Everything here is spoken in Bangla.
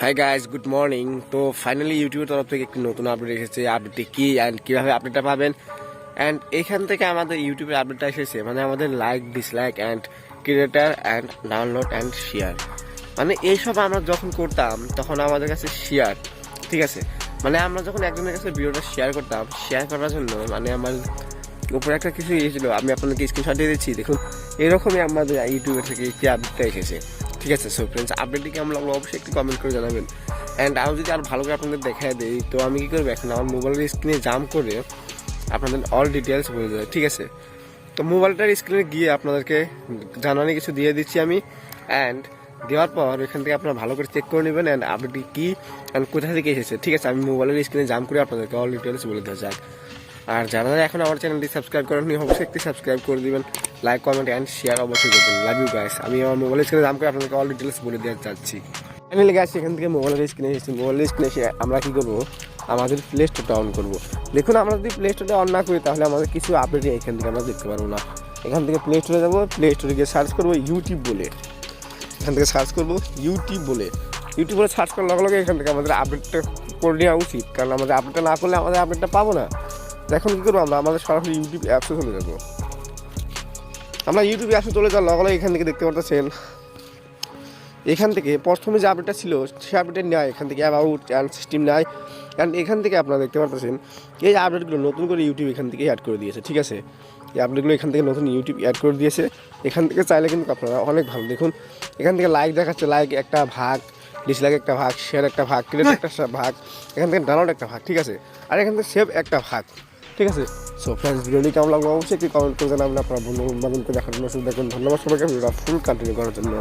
হাই গাইজ গুড মর্নিং তো ফাইনালি ইউটিউবের তরফ থেকে একটি নতুন আপডেট এসেছে। আপডেটটি কি অ্যান্ড কীভাবে আপডেটটা পাবেন? অ্যান্ড এখান থেকে আমাদের ইউটিউবের আপডেটটা এসেছে মানে আমাদের like dislike and creator and download and share মানে এইসব আমরা যখন করতাম, তখন আমাদের কাছে শেয়ার ঠিক আছে? মানে আমরা যখন একজনের কাছে ভিডিওটা শেয়ার করতাম শেয়ার করার জন্য মানে আমার উপরে একটা কিছু এসেছিল আমি আপনাদেরকে স্ক্রিনশট দিয়ে দিচ্ছি, দেখুন। এরকমই আমাদের ইউটিউবের থেকে একটি আপডেটটা এসেছে। ঠিক আছে সো ফ্রেন্ডস আপডেটটি কেমন লাগল অবশ্যই একটু কমেন্ট করে জানাবেন। অ্যান্ড আমি যদি আর ভালো করে আপনাদের দেখায় দিই, তো আমি কী করব এখন? আমার মোবাইলের স্ক্রিনে জাম করে আপনাদের অল ডিটেলস বলে দেবে ঠিক আছে? তো মোবাইলটার স্ক্রিনে গিয়ে আপনাদেরকে জানানি কিছু দিয়ে দিচ্ছি আমি। অ্যান্ড দেওয়ার পর এখান থেকে আপনারা ভালো করে চেক করে নেবেন অ্যান্ড আপডেটটি কী অ্যান্ড কোথা থেকে এসেছে, ঠিক আছে? আমি মোবাইলের স্ক্রিনে জাম করে আপনাদেরকে অল ডিটেলস বলে দেওয়া যাক। আর যারা যারা এখন আমার চ্যানেলটি সাবস্ক্রাইব করেননি, অবশ্যই একটি সাবস্ক্রাইব করে দিবেন। লাইক কমেন্ট অ্যান্ড শেয়ার অবশ্যই করবেন লাভ ইউ গাইস আমি আমার মোবাইল স্ক্রিনে দাম করে আপনাদেরকে অল ডিটেলস বলে দেওয়া চাচ্ছি ফাইনালি গাইস এখান থেকে মোবাইলের স্ক্রিনে এসেছি। মোবাইলের স্ক্রিনে এসে আমরা কী করব? আমাদের প্লে স্টোরটা অন করব। দেখুন, আমরা যদি প্লে স্টোরটা অন না করি, তাহলে আমাদের কিছু আপডেট এখান থেকে আমরা দেখতে পারব না। এখান থেকে প্লে স্টোরে যাব। প্লে স্টোরে গিয়ে সার্চ করব ইউটিউব বলে। এখান থেকে সার্চ করব ইউটিউব বলে। ইউটিউব বলে সার্চ করার লগে লগে এখান থেকে আমাদের আপডেটটা করে নেওয়া উচিত। কারণ আমাদের আপডেটটা না করলে আমাদের আপডেটটা পাবো না। এখন কী করব আমরা আমাদের সরাসরি ইউটিউব অ্যাপসে চলে যাব আমরা ইউটিউব অ্যাপসে চলে যাওয়ার লগে এখান থেকে দেখতে পারতেছেন এখান থেকে প্রথমে যে আপডেটটা ছিল সে আপডেট নেয় এখান থেকে অ্যাবাউট অ্যান্ড সিস্টেম নেয় অ্যান্ড এখান থেকে আপনারা দেখতে পারতেছেন এই আপডেটগুলো নতুন করে ইউটিউব এখান থেকে অ্যাড করে দিয়েছে ঠিক আছে এই আপডেটগুলো এখান থেকে নতুন ইউটিউব অ্যাড করে দিয়েছে এখান থেকে চাইলে কিন্তু আপনারা অনেক ভালো দেখুন এখান থেকে লাইক দেখাচ্ছে লাইক একটা ভাগ ডিসলাইক একটা ভাগ শেয়ার একটা ভাগ ক্রিয়েট একটা ভাগ এখান থেকে ডাউনলোড একটা ভাগ ঠিক আছে আর এখান থেকে সেভ একটা ভাগ ঠিক আছে? সো ফ্রেন্ডস ভিডিওটি কেমন লাগল? অবশ্যই একটি কমেন্ট করে জানাবেন। আপনার বন্ধু বান্ধবকে দেখার জন্য সুবিধা করুন ধন্যবাদ সবাইকে। ভিডিওটা ফুল কন্টিনিউ করার জন্য।